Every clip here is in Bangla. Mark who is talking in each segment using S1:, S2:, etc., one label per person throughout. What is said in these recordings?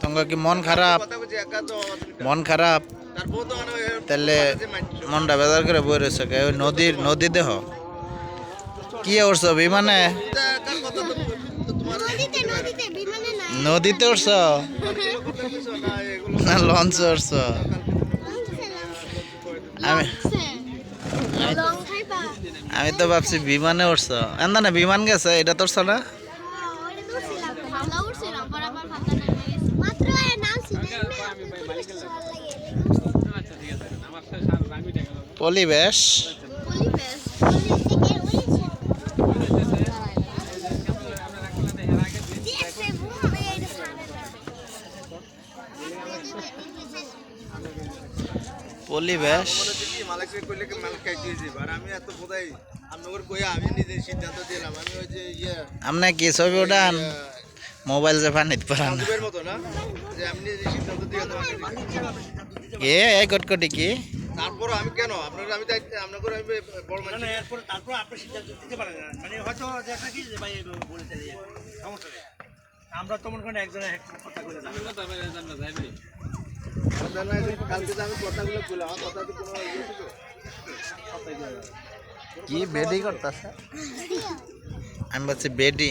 S1: তোমার কি মন খারাপ। মন খারাপ? তাহলে। মনটা বেজার করে বই রয়েছে নদীর, নদী দেহ। কি উঠছ বিমানে?
S2: নদীতে
S1: উঠছ?
S3: না এগুলো
S1: উঠছ? আমি আমি তো ভাবছি বিমানে উঠছ। না না বিমান গেছে? এটা তো না?
S3: আমি ওই যে ইয়ে
S1: আপনি কি ছবি উঠান? মোবাইল যে পানিতে পারান
S3: সাধুবের মতো না? যে আমি নিজে সিদ্ধান্ত দিয়ে
S1: এ এই কটকটি কি?
S3: তারপর আমি কেন? আপনার আমি দায়িত্ব আপনাকে আমি বড় মানুষ
S4: এরপর তারপর আপনি সিদ্ধান্ত দিতে পারেন না। মানে হয়তো দেখা কি যে ভাই বলে চলে সমস্যা নেই। আমরা তো মনে করেন একজনে এক কথা করে যাব।
S3: কালকে যে আমি কথাগুলো বললাম আমার কথা তো কোনো
S1: কি বেডি করতেছে? আমি বলছি বেডি।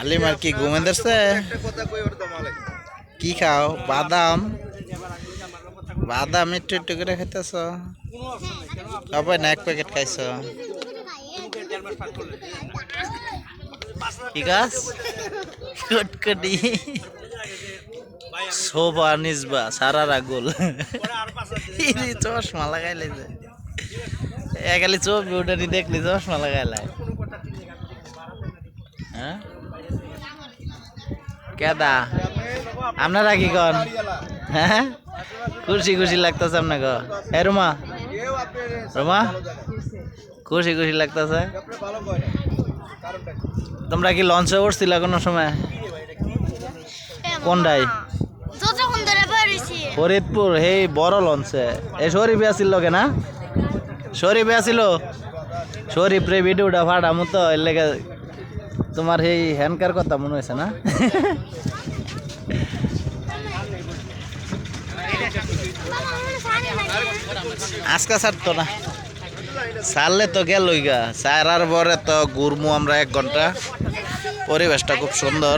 S3: আমি
S1: আর কি
S3: লাগে
S1: কি খাও? বাদাম? বাদাম একটু একটু করে খাইতেছ? কবে না, এক প্যাকেট খাইছ? কি গাছ? কটকটি। শোভা নিজবা সারারা গোল ইরি, চশমা লাগাইলে একালি চোখ উঠানি দেখলি, চশমা লাগাইলাই। হ্যাঁ? কেদা? আপনারা কি কন? হ্যাঁ? খুশি খুশি লাগতেছে আপনাকে। হে রুমা? রুমা? খুশি খুশি লাগতেছে? তোমরা কি লঞ্চে উঠছিল কোনো সময়? কোনটাই? ফরিদপুর এই বড় লঞ্চে এই শরীফ আসিল লোকে না? শরীফ আসিল শরীফ রে ভিডিওটা ফাটা মতো এর লেগে তোমার এই হ্যানকার কথা মনে হয়েছে না? আজকে ছাড়তো না। সারলে তো গেলই গা ছাড়ার পরে তো ঘুরমু আমরা এক ঘণ্টা। পরিবেশটা খুব সুন্দর।